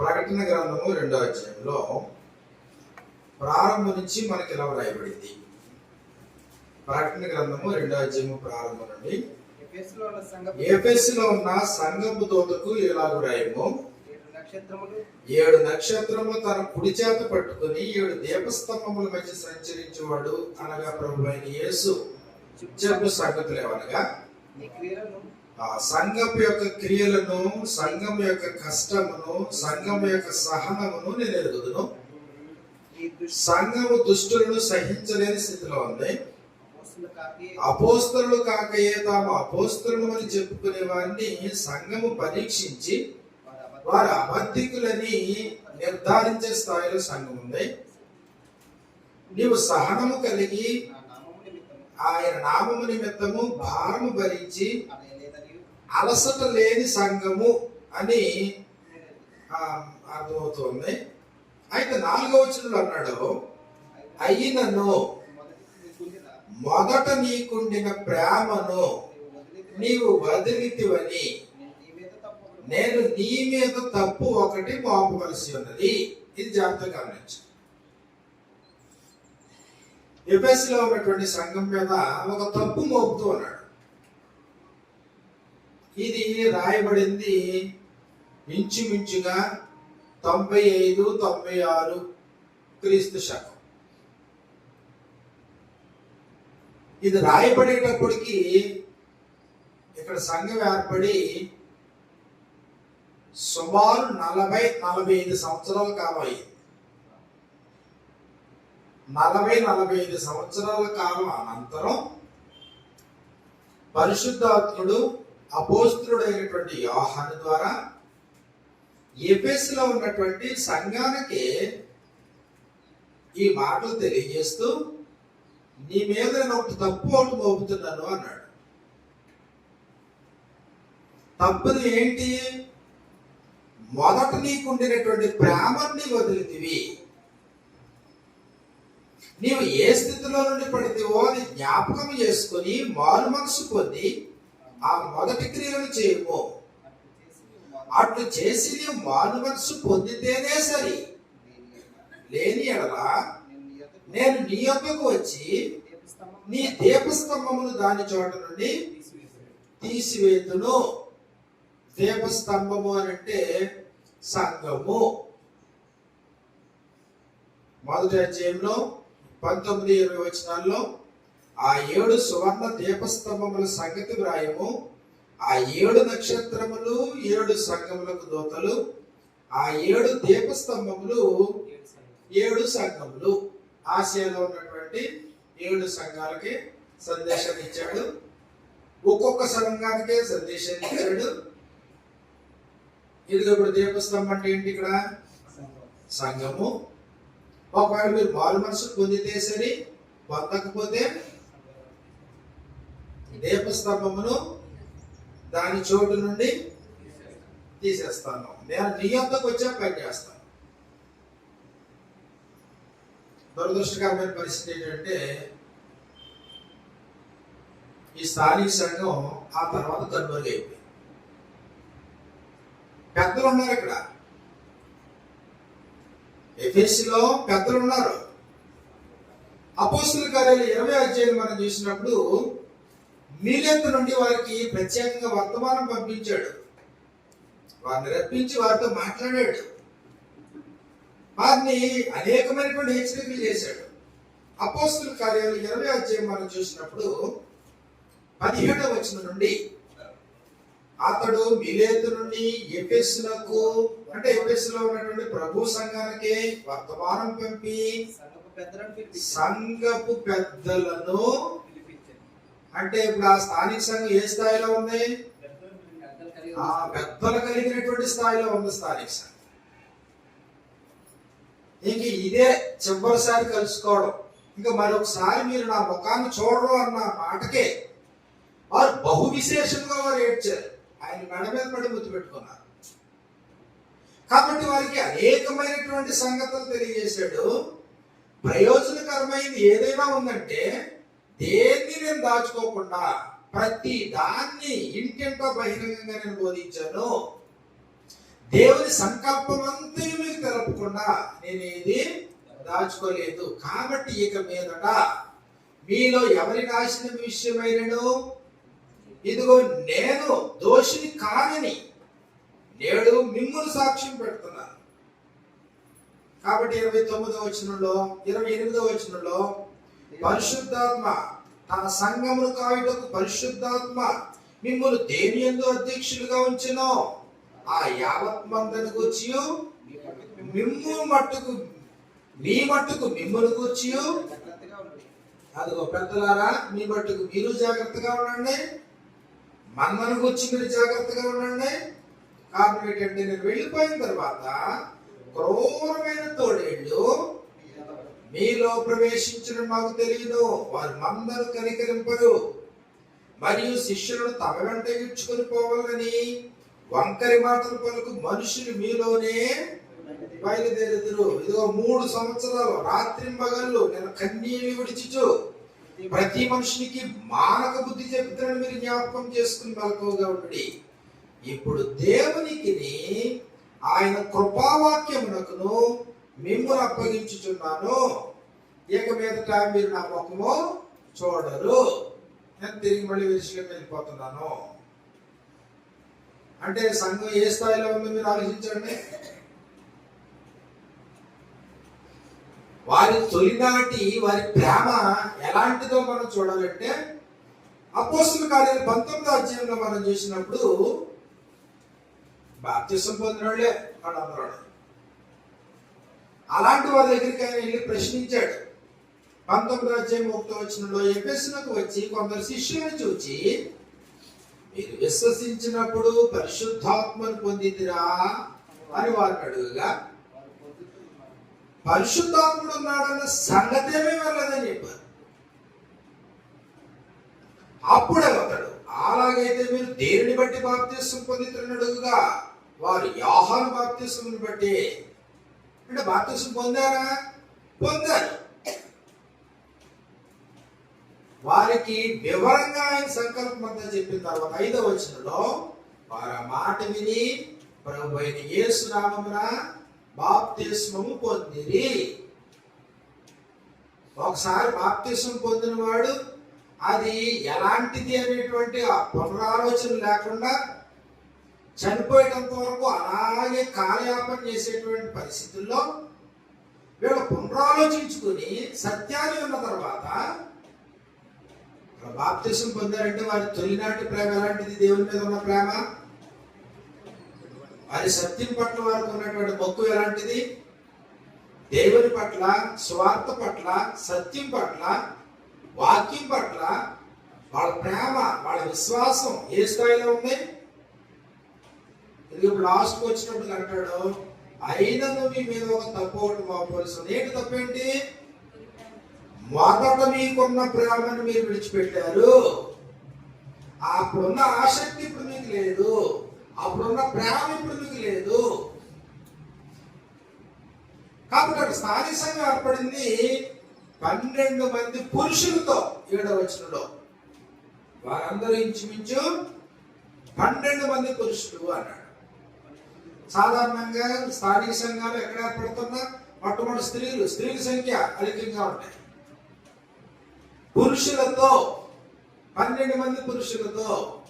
ప్రకటన గ్రంథము రెండో అధ్యాయంలో ప్రారంభం నుంచి మనకి ఇలా వ్రాయబడింది? ప్రకటన గ్రంథము రెండో అధ్యాయము ప్రారంభం నుండి ఎఫెసులో ఉన్న సంగము దూతకు ఇలాగు రాయము ఏడు నక్షత్రములు. తన కుడి చేత పట్టుకుని ఏడు దీపస్తంభముల మధ్య సంచరించేవాడు అనగా ప్రభు అయిన యేసు. చెప్పు సంగతులు ఏమనగా? ఆ సంఘం యొక్క క్రియలను సంఘం యొక్క కష్టమును సంఘం యొక్క సహనమును నేను ఎరుగుదును. సంఘము దుష్టులను సహించలేని స్థితిలో ఉంది. అపోస్తరులు అపోస్తలు కాకయే తాము అపోస్తలు అని చెప్పుకునే వారిని సంఘము పరీక్షించి వారి వారు అబద్ధికులని నిర్ధారించే స్థాయిలో సంఘం ఉంది. నీవు సహనము కలిగి ఆయన నామము నిమిత్తము భారము భరించి అలసట లేని సంఘము అని అర్థమవుతోంది. అయితే నాలుగో వచనంలో అన్నాడు అయినను మొదట నీకుండిన ప్రేమను నీవు వదిలితివని నేను నీ మీద తప్పు ఒకటి మోపవలసి ఉన్నది. ఇది జాగ్రత్తగా గమనించు. ఎఫెస్లో ఉన్నటువంటి సంఘం మీద ఒక తప్పు మోపుతూ ఉన్నాడు. ఇది రాయబడింది ఇంచుమించుగా తొంభై ఐదు తొంభై ఆరు క్రీస్తు శకం. ఇది రాయబడేటప్పటికి ఇక్కడ సంఘం ఏర్పడి సుమారు నలభై నలభై ఐదు సంవత్సరాల కాలం అయింది నలభై నలభై ఐదు సంవత్సరాల కాలం అనంతరం పరిశుద్ధాత్ముడు అపోస్తుడైనటువంటి యోహాను ద్వారా ఎఫెస్లో ఉన్నటువంటి సంఘానికి ఈ మాటలు తెలియజేస్తూ నీ మీద నేను ఒకటి తప్పు ఒకటి మోపుతున్నాను అన్నాడు. తప్పుది ఏంటి? మొదట నీకుండినటువంటి ప్రేమని వదిలితివి. నీవు ఏ స్థితిలో నుండి పడితేవో అది జ్ఞాపకం చేసుకొని మారు మనసు పొంది ఆ మొదటి క్రియలను చేయము. అట్లు చేసి అట్లు పొందితేనే సరి. లేని ఎడలా నేను నీ యొక్కకు వచ్చి నీ దీపస్తంభమును దాని చోట నుండి తీసివేతును. దీపస్తంభము అని అంటే సంఘము. మొదటి అధ్యాయంలో పంతొమ్మిది ఇరవై వచనాల్లో ఆ ఏడు సువర్ణ దీపస్తంభముల సంగతి వ్రాయము. ఆ ఏడు నక్షత్రములు ఏడు సంఘములకు దూతలు. ఆ ఏడు దీపస్తంభములు ఏడు సంఘములు ఆసియాలో ఉన్నటువంటి ఏడు సంఘాలకి సందేశాన్ని ఇచ్చాడు. ఒక్కొక్క సంఘానికి సందేశాన్ని ఇచ్చాడు. ఇదిగో ఇప్పుడు దీపస్తంభం అంటే ఏంటి ఇక్కడ? సంఘము. ఒకవేళ మీరు మారు మనసు పొందితే సరి పొందకపోతే దీపస్తంభమును దాని చోటు నుండి తీసేస్తాను. నేను నీ యొద్దకు వచ్చా పని చేస్తాను. దురదృష్టకరమైన పరిస్థితి ఏంటంటే ఈ స్థానిక సంఘం ఆ తర్వాత కనుమరుగైపోయింది పెద్దలు ఉన్నారు ఇక్కడ. ఎఫ్ఎస్సిలో పెద్దలు ఉన్నారు. అపోస్తుల కార్యాలు ఇరవై అధ్యాయులు మనం చూసినప్పుడు మీలెత్తు నుండి వారికి ప్రత్యేకంగా వర్తమానం పంపించాడు. వారిని రప్పించి వారితో మాట్లాడాడు. వారిని అనేకమైనటువంటి హెచ్చరికలు చేశాడు. అపోస్తుల కార్యాలు ఇరవై అధ్యాయం మనం చూసినప్పుడు పదిహేడవ వచనం నుండి అతడు మిలేతు నుండి ఎఫెస్సులకు అంటే ఎఫెస్సులో ఉన్నటువంటి ప్రభు సంఘానికి వర్తమానం పంపి సంఘపు పెద్దలను పిలిపించాను. సంఘపు పెద్దలను పిలిపించాను. అంటే ఇప్పుడు ఆ స్థానిక సంఘం ఏ స్థాయిలో ఉంది? ఆ పెద్దలు కలిగినటువంటి స్థాయిలో ఉంది స్థానిక సంఘం. ఇంక ఇదే చివరిసారి కలుసుకోవడం. ఇంకా మరొకసారి మీరు నా ముఖాన్ని చూడరు అన్న మాటకే వారు బహు విశేషంగా వారు ఏడ్చారు. ఆయన మెడ మీద పడి ముద్దు పెట్టుకున్నారు. కాబట్టి వారికి అనేకమైనటువంటి సంగతులు తెలియజేశాడు. ప్రయోజనకరమైనది ఏదైనా ఉందంటే దేన్ని నేను దాచుకోకుండా ప్రతి దాన్ని ఇంటింటో బహిరంగంగా నేను బోధించాను దేవుని సంకల్పం అంతా నేను నేనేది దాచుకోలేదు. కాబట్టి ఇక మీదట మీలో ఎవరి నాశనం విషయమైనను? ఇదిగో నేను దోషిని కాదని నేడు మిమ్మల్ని సాక్ష్యం పెడుతున్నాను. కాబట్టి ఇరవై తొమ్మిదో వచనంలో ఇరవై ఎనిమిదో వచనంలో పరిశుద్ధాత్మ తన సంఘమును కాయుటకు పరిశుద్ధాత్మ మిమ్మల్ని దేని ఎందు అధ్యక్షులుగా ఉంచినో ఆ యావత్ మందని గూర్చి మిమ్ము మట్టుకు మీ మట్టుకు మిమ్మల్ని గూర్చి అదిగో పెద్దలారా మీ మట్టుకు మీరు జాగ్రత్తగా ఉండండి. మన్నను గురించి మీరు జాగ్రత్తగా ఉండండి. కారణం ఏంటంటే నేను వెళ్ళిపోయిన తర్వాత క్రూరమైన తోడేళ్ళు మీలో ప్రవేశించడం మాకు తెలియదు. వారు మందరు కనికరింపరు. మరియు శిష్యులను తమ వెంట ఇడ్చుకొని పోవాలని వంకరి మాటలు పలుకు మనుషులు మీలోనే బయలుదేరుదురు. ఇదిగో మూడు సంవత్సరాలు రాత్రి మగళ్ళు నేను కన్నీళ్ళు విడిచిచు. ప్రతి మనుషునికి మానక బుద్ధి చెప్తానని మీరు జ్ఞాపకం చేసుకుని మెలకువగా ఉండి ఇప్పుడు దేవునికి ఆయన కృపావాక్యమునకును మిమ్మల్ని అప్పగించుచున్నాను. ఇక మీదట మీరు నా ముఖము చూడరు. నేను తిరిగి మళ్ళీ విషయం వెళ్ళిపోతున్నాను అంటే సంఘం ఏ స్థాయిలో ఉందో మీరు ఆలోచించండి. వారి తొలినాటి వారి ప్రేమ ఎలాంటిదో మనం చూడాలంటే అపోస్తుల కార్యాలు పంతొమ్మిదో అధ్యాయంలో మనం చూసినప్పుడు బాప్తిసం పొందిన వాళ్ళే వాళ్ళందరూ. అలాంటి వారి దగ్గరికి ఆయన వెళ్ళి ప్రశ్నించాడు. పంతొమ్మిది అధ్యాయం ఒకటో వచ్చినలో ఎఫెస్సులకు వచ్చి కొందరు శిష్యులను చూచి మీరు విశ్వసించినప్పుడు పరిశుద్ధాత్మను పొందితిరా? అని వారిని అడుగుగా పరిశుద్ధాత్ముడు ఉన్నాడన్న సంగతేమీ వెళ్ళదని చెప్పారు. అప్పుడే ఒకడు అలాగైతే మీరు దేనిని బట్టి బాప్తీసం పొందుతున్నడుగా వారు యాహాను బాప్తీసం బట్టి అంటే బాప్తిసం పొందారా? పొందారు. వారికి వివరంగా ఆయన సంకల్పం అంతా చెప్పిన తర్వాత ఐదవ వచనంలో వారు ఆ మాట విని ప్రభు అయిన యేసు నామమున బాప్తిస్మము పొందిరి. ఒకసారి బాప్తిస్మం పొందినవాడు అది ఎలాంటిది అనేటువంటి ఆ పునరాలోచన లేకుండా చనిపోయేటంత వరకు అలాగే కాలయాపన చేసేటువంటి పరిస్థితుల్లో వీళ్ళు పునరాలోచించుకుని సత్యాన్ని ఉన్న తర్వాత బాప్తిసం పొందారంటే వారి తొలినాటి ప్రేమ ఎలాంటిది? దేవుని మీద ఉన్న ప్రేమ? వారి సత్యం పట్ల వారికి ఉన్నటువంటి మొక్కు ఎలాంటిది? దేవుని పట్ల స్వార్థ పట్ల సత్యం పట్ల వాక్యం పట్ల వాళ్ళ ప్రేమ వాళ్ళ విశ్వాసం ఏ స్థాయిలో ఉంది? ఇప్పుడు లాస్ట్కి వచ్చినప్పుడు అంటాడు అయినను మీ మీద ఒక తప్పు ఒకటి మోపవలసి ఏంటి తప్పేంటి మొదట మీకున్న ప్రేమను మీరు విడిచిపెట్టారు. అప్పుడున్న ఆసక్తి ఇప్పుడు మీకు లేదు. అప్పుడున్న ప్రేమ ఇప్పుడు మీకు లేదు. కాబట్టి అక్కడ స్థానిక సంఘం ఏర్పడింది పన్నెండు మంది పురుషులతో ఏడవ వచనంలో. వారందరూ ఇంచుమించు పన్నెండు మంది పురుషులు అన్నాడు. సాధారణంగా స్థానిక సంఘాలు ఎక్కడ ఏర్పడుతున్నా మొట్టమొదటి స్త్రీలు స్త్రీల సంఖ్య అధికంగా ఉంటాయి. పురుషులతో పన్నెండు మంది పురుషులతో.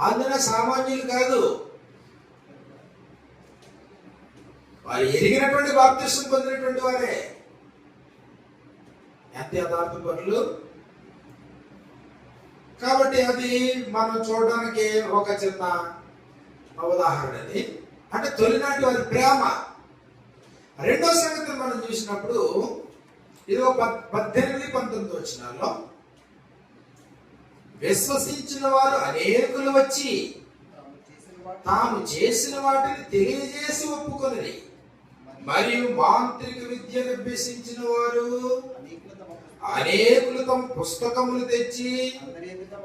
అందున సామాన్యులు కాదు. వారు ఎరిగినటువంటి బాప్తిష్టం పొందినటువంటి వారే. ఎంత యథార్థ పనులు. కాబట్టి అది మనం చూడడానికి ఒక చిన్న ఉదాహరణది అంటే తొలినాటి వారి ప్రేమ. రెండో సంగతి మనం చూసినప్పుడు ఇది ఒక పద్దెనిమిది పంతొమ్మిది వచ్చినాల్లో విశ్వసించిన వారు అనేకులు వచ్చి తాము చేసిన వాటిని తెలియజేసి ఒప్పుకొని మరియు మాంత్రిక విద్యను అభ్యసించిన వారు అనేకులు తమ పుస్తకములు తెచ్చి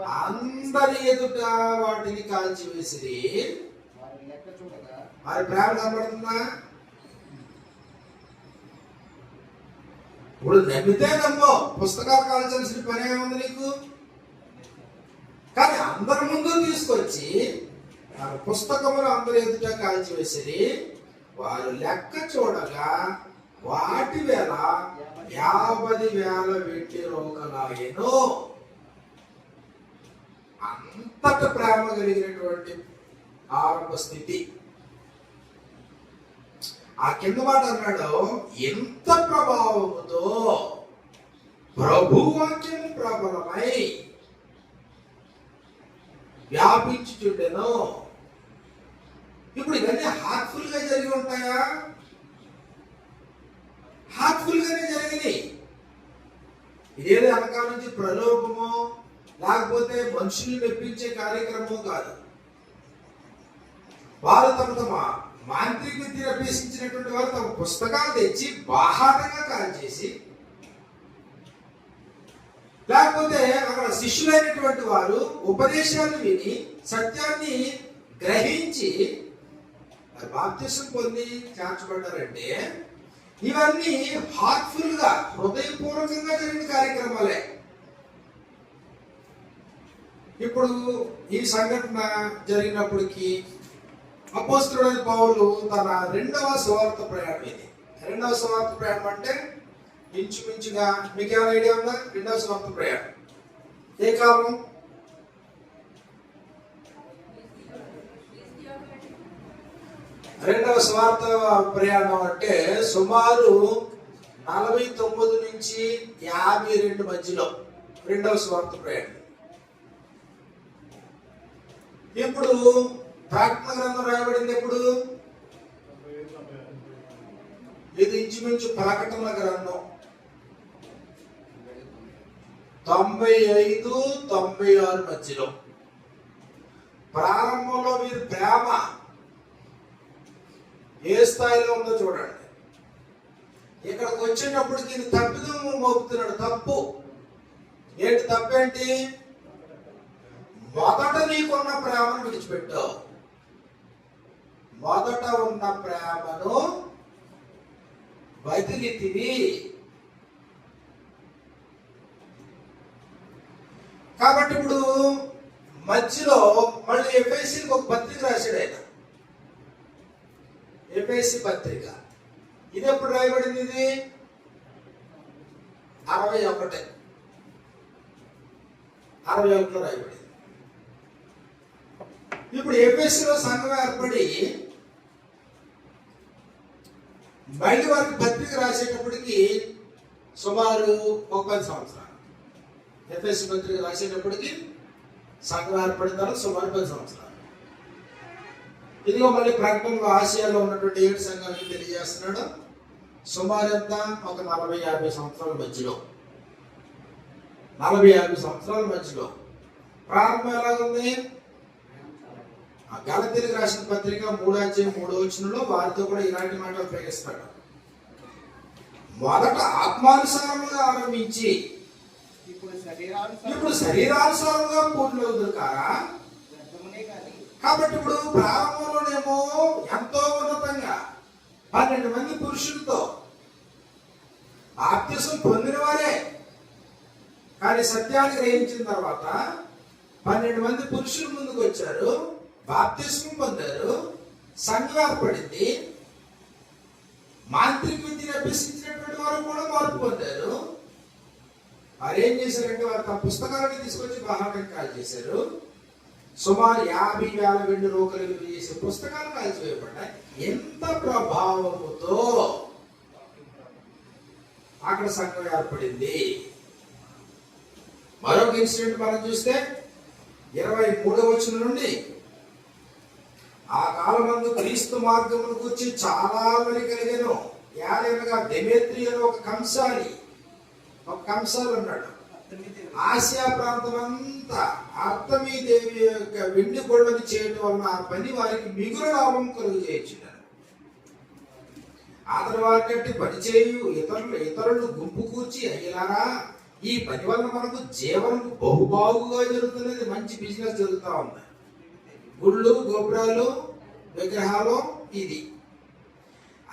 అందరి ఎదుట వాటిని కాల్చివేసిరి. వారి ప్రేమ కనబడుతుందా? ఇప్పుడు నమ్మితే నమ్మో. పుస్తకాలు కావాల్సిన పని ఏముంది నీకు? కానీ అందరి ముందు తీసుకొచ్చి ఆ పుస్తకములు అందరి ఎదుట కాల్చివేసిరి వారు లెక్క చూడగా వాటి వేల యాభై వేల వెండి రోగలాయను అంతట ప్రేమ కలిగినటువంటి ఆరంభ స్థితి. ఆ కింద మాట అన్నాడు ఎంత ప్రభావముతో ప్రభువాక్యం ప్రబలమై వ్యాపించుచుండెను. ఇప్పుడు ఇవన్నీ హార్ట్ఫుల్గా జరిగి ఉంటాయా? హార్ట్ఫుల్ గానే జరిగినాయి. ఇదేదో వెనకాల నుంచి ప్రలోభమో లేకపోతే మనుషుల్ని మెప్పించే కార్యక్రమం కాదు. వారు తమ తమ మాంత్రిక విద్య అభ్యసించినటువంటి వారు తమ పుస్తకాలు తెచ్చి బాహాటంగా కాల్చేసి లేకపోతే అక్కడ శిష్యులైనటువంటి వారు ఉపదేశాలు విని సత్యాన్ని గ్రహించి మరి బాప్తిసం పొంది చేర్చబడ్డారంటే ఇవన్నీ హార్ట్ఫుల్గా హృదయపూర్వకంగా జరిగిన కార్యక్రమాలే. ఇప్పుడు ఈ సంఘటన జరిగినప్పటికీ అపోస్తుడైన పౌలు తన రెండవ స్వార్థ ప్రయాణం ఇది. రెండవ స్వార్థ ప్రయాణం అంటే ఇంచుమించుగా మీకు ఏమైనా ఐడియా ఉందా? రెండవ స్వార్థ ప్రయాణం. ఏ కాలం? రెండవ స్వార్థ ప్రయాణం అంటే సుమారు నలభై తొమ్మిది నుంచి యాభై రెండు మధ్యలో రెండవ స్వార్థ ప్రయాణం. ఇప్పుడు ప్రకటన గ్రంథం రాయబడింది ఎప్పుడు? ఇది ఇంచుమించు ప్రకటన గ్రంథం. తొంభై ఐదు తొంభై ఆరు మధ్యలో. ప్రారంభంలో మీరు ప్రేమ ఏ స్థాయిలో ఉందో చూడండి. ఇక్కడికి వచ్చినప్పుడు దీన్ని తప్పిదము మోపుతున్నాడు. తప్పు. ఏంటి తప్పేంటి? మొదట నీకున్న ప్రేమను విడిచిపెట్టావు మొదట ఉన్న ప్రేమను వదిలితివి కాబట్టి ఇప్పుడు మధ్యలో మళ్ళీ ఎఫ్ఐసికి ఒక పత్రిక రాశాడు ఆయన. ఎఫ్ఐసి పత్రిక. ఇది ఎప్పుడు రాయబడింది ఇది? అరవై ఒకటే. అరవై ఒకటిలో రాయబడింది. ఇప్పుడు ఎఫ్ఎస్సిలో సంఘం ఏర్పడి మళ్ళీ వారికి పత్రిక రాసేటప్పటికి సుమారు ఒక పది సంవత్సరాలు. ఎఫ్ఎస్ పత్రిక రాసేటప్పటికి సంఘం ఏర్పడిన తర్వాత సుమారు పది సంవత్సరాలు. ఇదిగో మళ్ళీ ప్రకటనలో ఆసియాలో ఉన్నటువంటి ఏడు సంఘాలకి తెలియజేస్తున్నాడు. సుమారు ఎంత ఒక నలభై యాభై సంవత్సరాల మధ్యలో. నలభై యాభై సంవత్సరాల మధ్యలో. ప్రారంభం ఎలాగుంది? గలతీలకు రాసిన పత్రిక మూడో అధ్యాయం మూడో వచనంలో వారితో కూడా ఇలాంటి మాటలు ప్రయోగిస్తాడు. మొదట ఆత్మానుసారముగా ఆరంభించి ఇప్పుడు శరీరానుసారం ఇప్పుడు శరీరానుసారంగా పూర్ణవుతుంది కారా? కాబట్టి ఇప్పుడు ప్రారంభంలోనేమో ఎంతో ఉన్నతంగా పన్నెండు మంది పురుషులతో బాప్త్యసం పొందిన వారే. కానీ సత్యాన్ని గ్రహించిన తర్వాత పన్నెండు మంది పురుషులు ముందుకు వచ్చారు బాప్తిస్మం పొందారు. సంఘం ఏర్పడింది మాంత్రిక విద్యను అభ్యసించినటువంటి వారు కూడా మార్పు పొందారు. వారు ఏం చేశారంటే వారు తమ పుస్తకాలను తీసుకొచ్చి బాహాటం కాల్ చేశారు సుమారు యాభై వేల వెండి రూపాయలు చేసే పుస్తకాలు కాల్చివేయబడ్డాయి. ఎంత ప్రభావముతో అక్కడ సంఘం ఏర్పడింది. మరొక ఇన్సిడెంట్ మనం చూస్తే ఇరవై మూడవ వచ్చిన నుండి ఆ కాలమందు క్రీస్తు మార్గమును గురించి చాలా మంది కలిగాను. ఏదైనా డెమేత్రి అని ఒక కంసాలి ఒక కంసాలు ఉన్నాడు. ఆసియా ప్రాంతం అంతా అర్థమీ దేవి యొక్క వెండి గొడవని చేయడం వలన ఆ పని వారికి మిగులు లాభం కలుగు చేయొచ్చు అతని వారికంటే పని చేయు ఇతరులు ఇతరులు గుంపు కూర్చి అయ్యలారా ఈ పని వల్ల మనకు జీవనం బహుబాగుగా జరుగుతున్నది మంచి బిజినెస్ జరుగుతూ ఉంది. గుళ్ళు గోపురాలు విగ్రహాలు ఇది.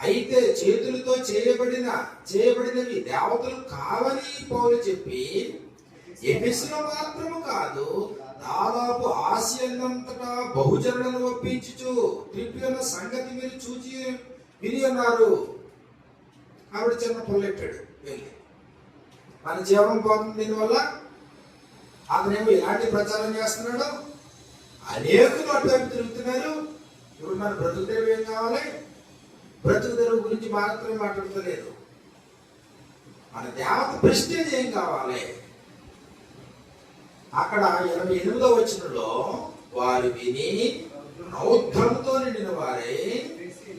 అయితే చేతులతో చేయబడిన చేయబడినవి దేవతలు కావని పౌలు చెప్పి ఎఫెసులో మాత్రము కాదు దాదాపు ఆసియన్నంతటా బహుజనులను ఒప్పించుచు త్రిప్పి సంగతి మీరు చూచి విని ఉన్నారు ఆవిడ చిన్న పొల్లెట్టాడు వెళ్ళి. మన జీవనం పోతుంది దీనివల్ల. అతనేమో ఎలాంటి ప్రచారం చేస్తున్నాడు. అనేకులు అటువైపు తిరుగుతున్నారు. ఇప్పుడు మన బ్రతుకు తెరువు ఏం కావాలి? బ్రతుకు తెరువు గురించి మాత్రమే మాట్లాడతలేదు. మన దేవత ప్రెస్టేజ్ ఏం కావాలి? అక్కడ ఇరవై ఎనిమిదో వచనంలో వారు విని రౌద్రంతో నిండిన వారే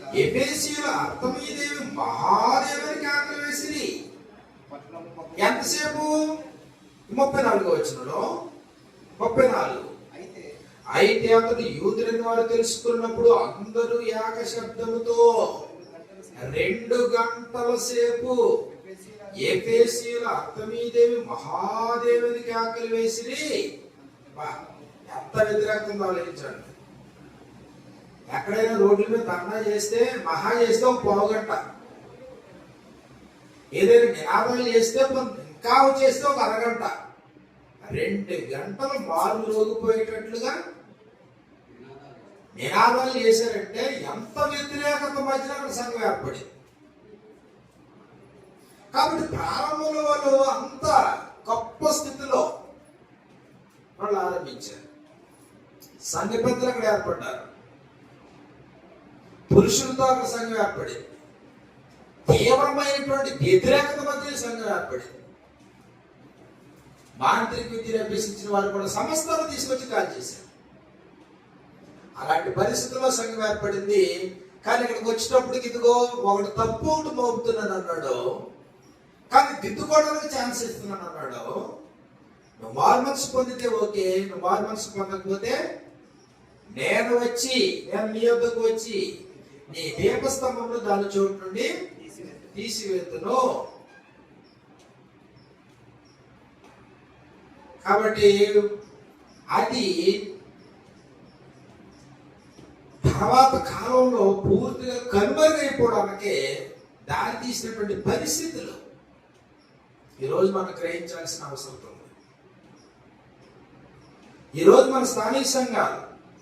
అర్థం అర్థమయ్యేదేవి మహాదేవునికి ఆకలి వేసిరి. ఎంతసేపు? ముప్పై నాలుగో వచనంలో. ముప్పై నాలుగు. అయితే అతడు యూదులని వారు తెలుసుకున్నప్పుడు అందరూ ఏక శబ్దముతో రెండు గంటల సేపు ఏపేసీల అర్థమీదేవి మహాదేవునికి ఆకలి వేసి ఎంత వ్యతిరేకంగా ఆలోచించండి. ఎక్కడైనా రోడ్ల మీద ధర్నా చేస్తే మహా చేస్తే ఒక పావుగంట. ఏదైనా నినాదాలు చేస్తే ఇంకా చేస్తే ఒక అరగంట. రెండు గంటలు మారు రోగిపోయేటట్లుగా నినాదాలు చేశారంటే ఎంత వ్యతిరేకత మధ్యన అక్కడ సంఘం ఏర్పడింది. కాబట్టి ప్రారంభంలో వాళ్ళు అంత గొప్ప స్థితిలో వాళ్ళు ఆరంభించారు. సంఘ పెద్దలు అక్కడ ఏర్పడ్డారు. పురుషులతో అక్కడ సంఘం ఏర్పడింది. తీవ్రమైనటువంటి వ్యతిరేకత మధ్య సంఘం ఏర్పడింది. మాంత్రిక విద్యను అభ్యసించిన వారు కూడా సమస్తాలు తీసుకొచ్చి కాల్ చేశారు. అలాంటి పరిస్థితుల్లో సంఘం ఏర్పడింది. కానీ ఇక్కడికి వచ్చినప్పుడు ఇదిగో ఒకటి తప్పు ఒకటి మోపుతున్నాను అన్నాడు. కానీ దిద్దుకోవడానికి ఛాన్స్ ఇస్తున్నాను అన్నాడు. నువ్వు మారు పొందితే ఓకే నువ్వు మారు పొందకపోతే నేను వచ్చి నేను నీ యొక్కకు వచ్చి నీ దీపస్తంభంలో దాని చోటు నుండి తీసివేతును. కాబట్టి అది తర్వాత కాలంలో పూర్తిగా కనుమరుగైపోవడానికే దారి తీసినటువంటి పరిస్థితులు ఈరోజు మనం గ్రహించాల్సిన అవసరం ఉంది ఈరోజు మన స్థానిక సంఘాలు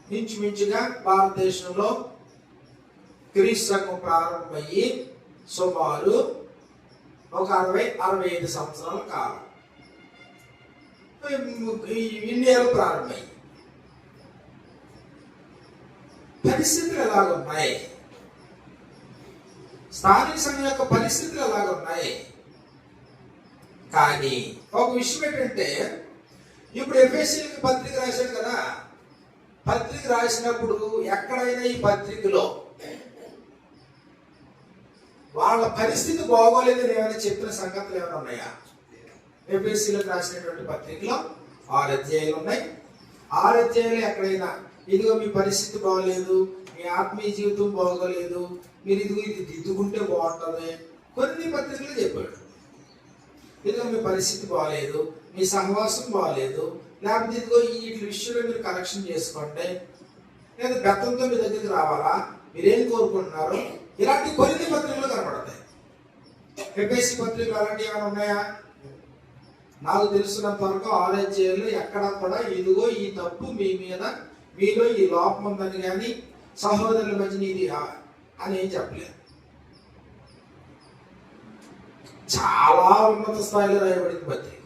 ఇంచుమించుగా భారతదేశంలో క్రీస్తు సంఘం ప్రారంభమయ్యి సుమారు ఒక అరవై అరవై ఐదు సంవత్సరాల కాలం ఈ ఇండియాలో ప్రారంభమయ్యి పరిస్థితులు ఎలాగున్నాయి స్థానిక సంఘం యొక్క పరిస్థితులు ఎలాగున్నాయి కానీ ఒక విషయం ఏంటంటే ఇప్పుడు ఎఫ్ఎస్సీలకి పత్రిక రాశాడు కదా పత్రిక రాసినప్పుడు ఎక్కడైనా ఈ పత్రికలో వాళ్ళ పరిస్థితి బాగోలేదని ఏమైనా చెప్పిన సంగతులు ఏమైనా ఉన్నాయా? ఎఫ్ఎస్సీలకు రాసినటువంటి పత్రికలో ఆరు అధ్యాయులు ఉన్నాయి. ఆరు అధ్యాయులు ఎక్కడైనా ఇదిగో మీ పరిస్థితి బాగోలేదు మీ ఆత్మీయ జీవితం బాగోలేదు మీరు ఇదిగో ఇది దిద్దుకుంటే బాగుంటుంది. కొన్ని పత్రికలు చెప్పాడు. ఇదిగో మీ పరిస్థితి బాగలేదు మీ సహవాసం బాగలేదు లేకపోతే ఇదిగో ఈ వీటి విషయంలో మీరు కరెక్షన్ చేసుకోండి. లేదా బెత్తంతో మీ దగ్గరికి రావాలా? మీరేం కోరుకుంటున్నారు? ఇలాంటి కొన్ని పత్రికలు కనపడతాయి ఎఫ్ఎస్సి పత్రికలు అలాంటివి ఏమైనా ఉన్నాయా? నాకు తెలిసినంత వరకు ఆలోచనలు ఎక్కడ కూడా ఇదిగో ఈ తప్పు మీ మీద మీలో ఈ లోపం ఉందని కానీ సహోదరుల మధ్య ఇది అని ఏం చెప్పలేదు. చాలా ఉన్నత స్థాయిలో రాయబడింది పత్రిక